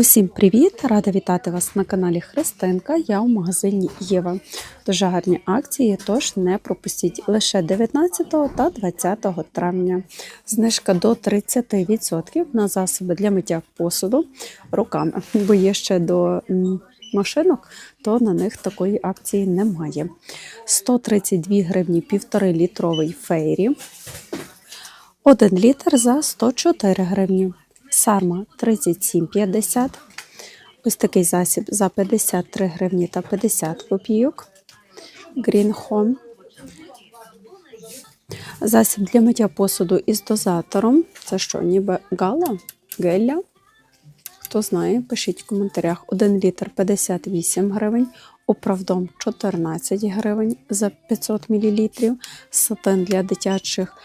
Усім привіт! Рада вітати вас на каналі Христинка. Я у магазині Єва. Дуже гарні акції, тож не пропустіть лише 19 та 20 травня. Знижка до 30% на засоби для миття посуду руками, бо є ще до машинок, то на них такої акції немає. 132 гривні 1,5 літровий фейрі. 1 літр за 104 гривні. Сарма 37,50. Ось такий засіб за 53 гривні та 50 копійок. Green Home. Засіб для миття посуду із дозатором. Це що, ніби гала? Гелля? Хто знає, пишіть в коментарях. 1 літр 58 гривень. Управдом 14 гривень за 500 мл. Сатин для дитячих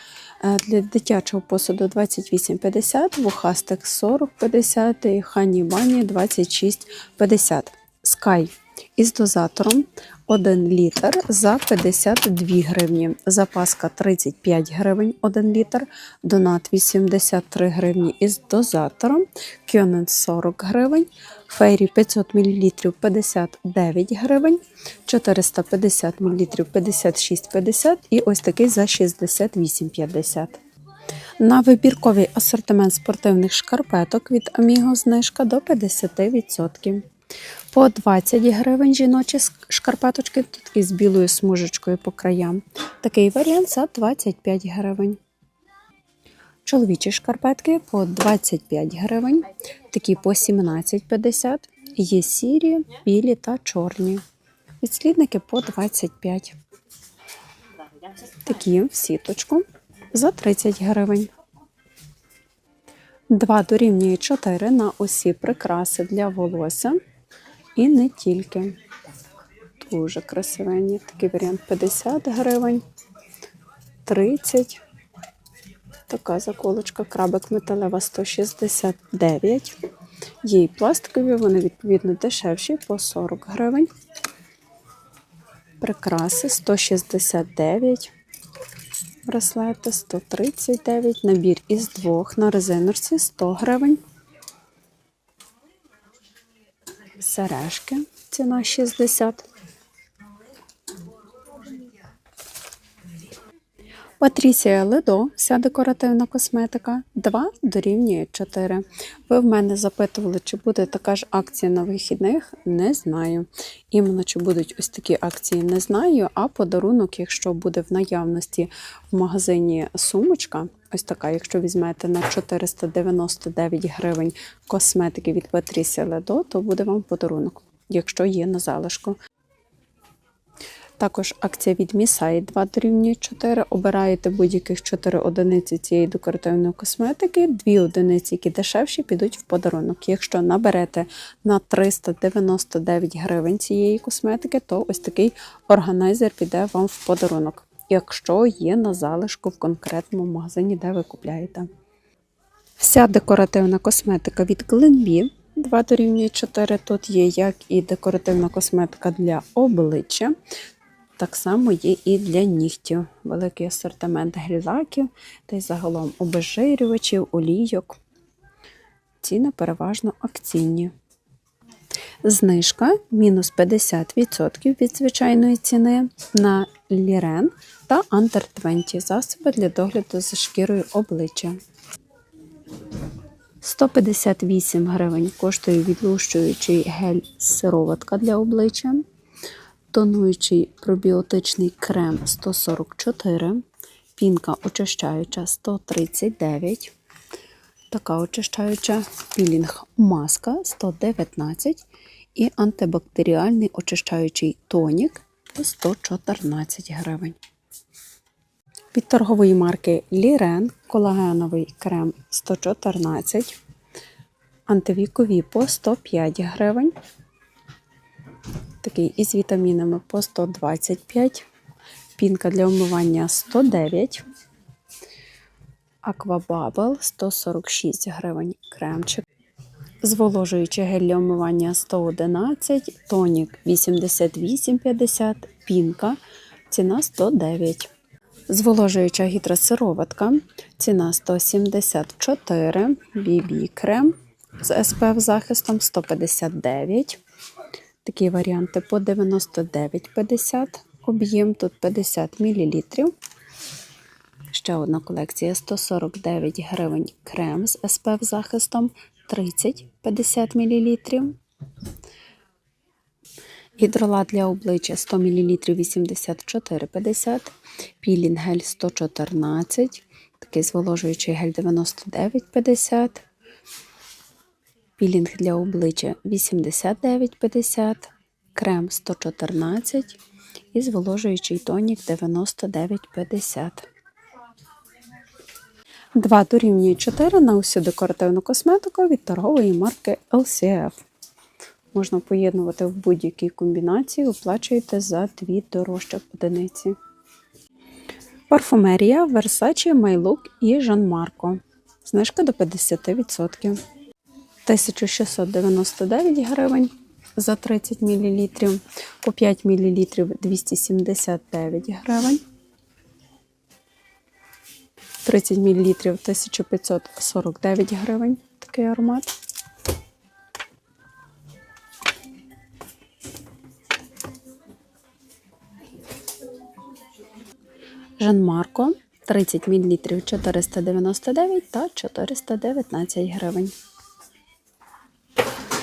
Для дитячого посуду 28,50, вухастик 40,50 і хані бані 26,50. Sky із дозатором 1 літр за 52 гривні. Запаска 35 гривень 1 літр. Донат 83 гривні із дозатором. Кьонен 40 гривень. Фейрі 500 мл 59 гривень. 450 мл 56,50 і ось такий за 68,50. На вибірковий асортимент спортивних шкарпеток від Amigo знижка до 50%. По 20 гривень жіночі шкарпеточки, такі з білою смужечкою по краям. Такий варіант за 25 гривень. Чоловічі шкарпетки по 25 гривень, такі по 17,50. Є сірі, білі та чорні. Підслідники по 25. Такі в сіточку за 30 гривень. 2 дорівнює 4 на усі прикраси для волосся. І не тільки. Дуже красивенні. Такий варіант 50 гривень, 30. Така заколочка, крабик металева 169. Є і пластикові, вони відповідно дешевші по 40 гривень. Прикраси 169. Браслети 139. Набір із двох на резиночці 100 гривень. Сережки. Ціна 60. Патрісія Ледо, вся декоративна косметика, 2 дорівнює 4. Ви в мене запитували, чи буде така ж акція на вихідних? Не знаю. Іменно чи будуть ось такі акції, не знаю. А подарунок, якщо буде в наявності в магазині сумочка, ось така, якщо візьмете на 499 гривень косметики від Патрісія Ледо, то буде вам подарунок, якщо є на залишку. Також акція від Місай 2 дорівнює 4. Обираєте будь-яких 4 одиниці цієї декоративної косметики, 2 одиниці, які дешевші, підуть в подарунок. Якщо наберете на 399 гривень цієї косметики, то ось такий органайзер піде вам в подарунок, якщо є на залишку в конкретному магазині, де ви купляєте. Вся декоративна косметика від Glenbee 2 дорівнює 4. Тут є як і декоративна косметика для обличчя, так само є і для нігтів. Великий асортимент грілаків та й загалом обезжирювачів, олійок. Ціни переважно акційні. Знижка мінус 50% від звичайної ціни на Лірен та Under 20 засоби для догляду за шкірою обличчя. 158 гривень коштує відлущуючий гель сироватка для обличчя, тонуючий пробіотичний крем 144, пінка очищаюча 139, така очищаюча пілінг маска 119 і антибактеріальний очищаючий тонік по 114 гривень. Від торгової марки Лірен колагеновий крем 114, антивікові по 105 гривень. Такий із вітамінами по 125, пінка для вмивання 109, аквабабл 146 гривень кремчик. Зволожуючий гель для вмивання 111, тонік 88,50, пінка, ціна 109. Зволожуюча гідросироватка, ціна 174, BB крем з SPF захистом 159. Такі варіанти по 99,50. Об'єм тут 50 мл. Ще одна колекція 149 гривень крем з SPF захистом 30-50 мл. Гідролат для обличчя 100 мл 84,50. Пілінг гель 114. Такий зволожуючий гель 99,50. Пілінг для обличчя 89,50. Крем 114. І зволожуючий тонік 99,50. 2 дорівнює 4 на усю декоративну косметику від торгової марки LCF. Можна поєднувати в будь-якій комбінації, оплачуєте за дві дорожчих одиниці. Парфумерія Versace, MyLook і Jean Marco. Знижка до 50%. 1699 гривень за 30 мл. По 5 мл 279 гривень. 30 мл 1549 гривень. Такий аромат. Жан Марко 30 мл 499 та 419 гривень.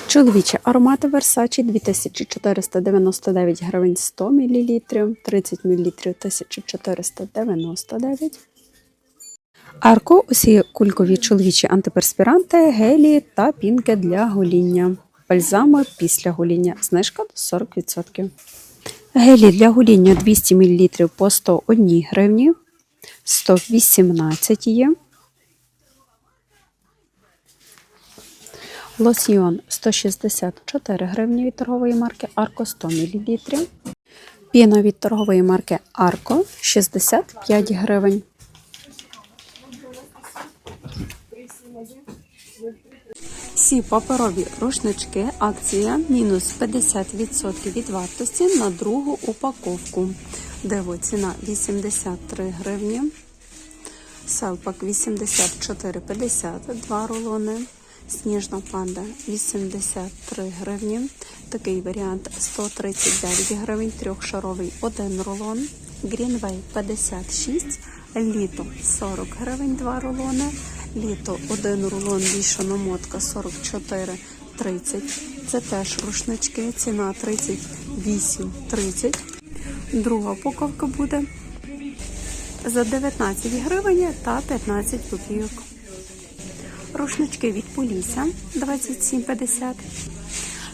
Чоловічі аромати Versace 2499 гривень 100 мл, 30 мл 1499. Арко усі кулькові чоловічі антиперспіранти, гелі та пінки для гоління. Бальзами після гоління. Знижка до 40%. Гелі для гоління 200 мл по 101 гривні, 118 є. Лосьйон 164 гривні від торгової марки Арко 100 мл. Піна від торгової марки Арко 65 гривень. Всі паперові рушнички акція мінус 50% від вартості на другу упаковку. Диво ціна 83 гривні. Селпак 84,50 2 рулони. Сніжна панда 83 гривні. Такий варіант 139 гривень, трьохшаровий 1 рулон. Грінвей 56, літо 40 гривень, 2 рулони. Літо 1 рулон вішана мотка 44 30. Це теж рушнички. Ціна 38,30. Друга упаковка буде за 19 гривень та 15 копійок. Рушнички від Полісся 27,50.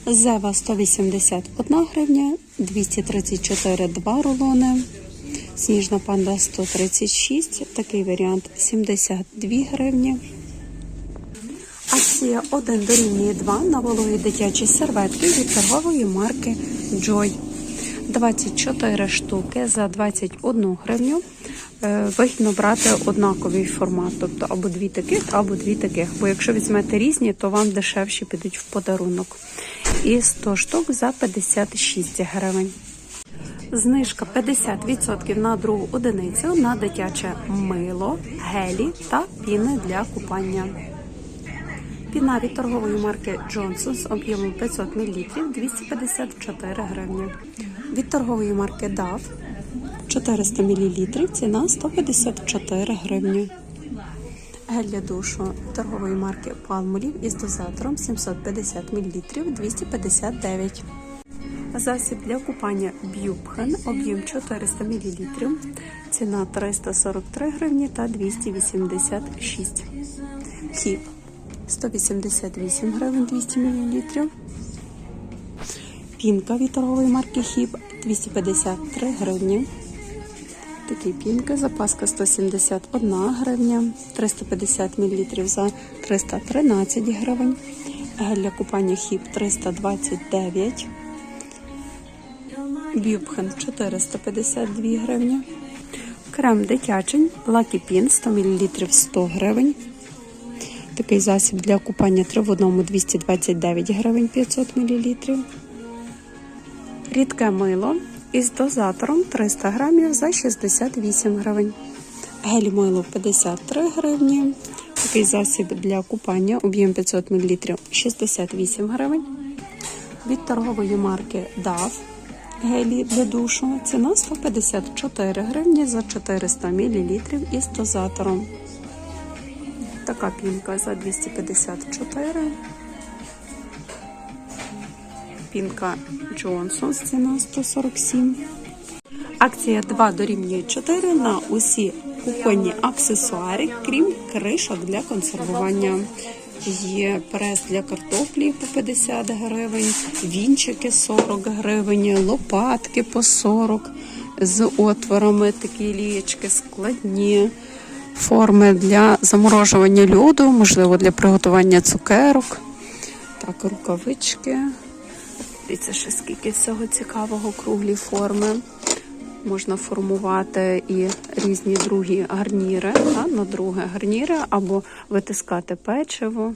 Зева 181 гривня, 234 2 рулони. Сніжна панда 136, такий варіант 72 гривні. Акція 1 дорівнює 2 на вологі дитячі серветки від торгової марки Joy. 24 штуки за 21 гривню. Е, Вигідно брати однаковий формат, тобто або дві таких, або дві таких. Бо якщо візьмете різні, то вам дешевші підуть в подарунок. І 100 штук за 56 гривень. Знижка 50% на другу одиницю на дитяче мило, гелі та піни для купання. Піна від торгової марки Johnson з об'ємом 500 мл 254 гривні. Від торгової марки DAF 400 мл ціна 154 гривні. Гель для душу торгової марки Palmolive із дозатором 750 мл 259 Засіб для купання Б'юбхен, об'єм 400 мл, ціна 343 гривні та 286. Хіп 188 гривень 200 мл. Пінка від торгової марки Хіп 253 гривні. Такі пінки, запаска 171 гривня, 350 мл за 313 гривень. Гель для купання Хіп 329 Бюбхен 452 гривні. Крем дитячий, Lucky Pin 100 мл 100 гривень. Такий засіб для купання 3 в одному 229 гривень 500 мл. Рідке мило із дозатором 300 грамів за 68 гривень. Гель мило 53 гривні. такий засіб для купання, об'єм 500 мл 68 гривень. Від торгової марки DAF гелі для душу. Ціна 154 гривні за 400 мл із дозатором. Така пінка за 254. Пінка Джонсон ціна 147. Акція 2 дорівнює 4 на усі кухонні аксесуари, крім кришок для консервування. Є прес для картоплі по 50 гривень, вінчики 40 гривень, лопатки по 40 з отворами, такі лієчки складні, форми для заморожування льоду, можливо, для приготування цукерок. Так, рукавички. Дивіться, скільки всього цікавого, круглі форми. Можна формувати і різні другі гарніри, та, на друге гарніри, або витискати печиво.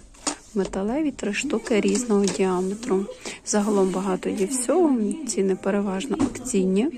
Металеві три штуки різного діаметру. Загалом багато є всього. Ціни переважно акційні.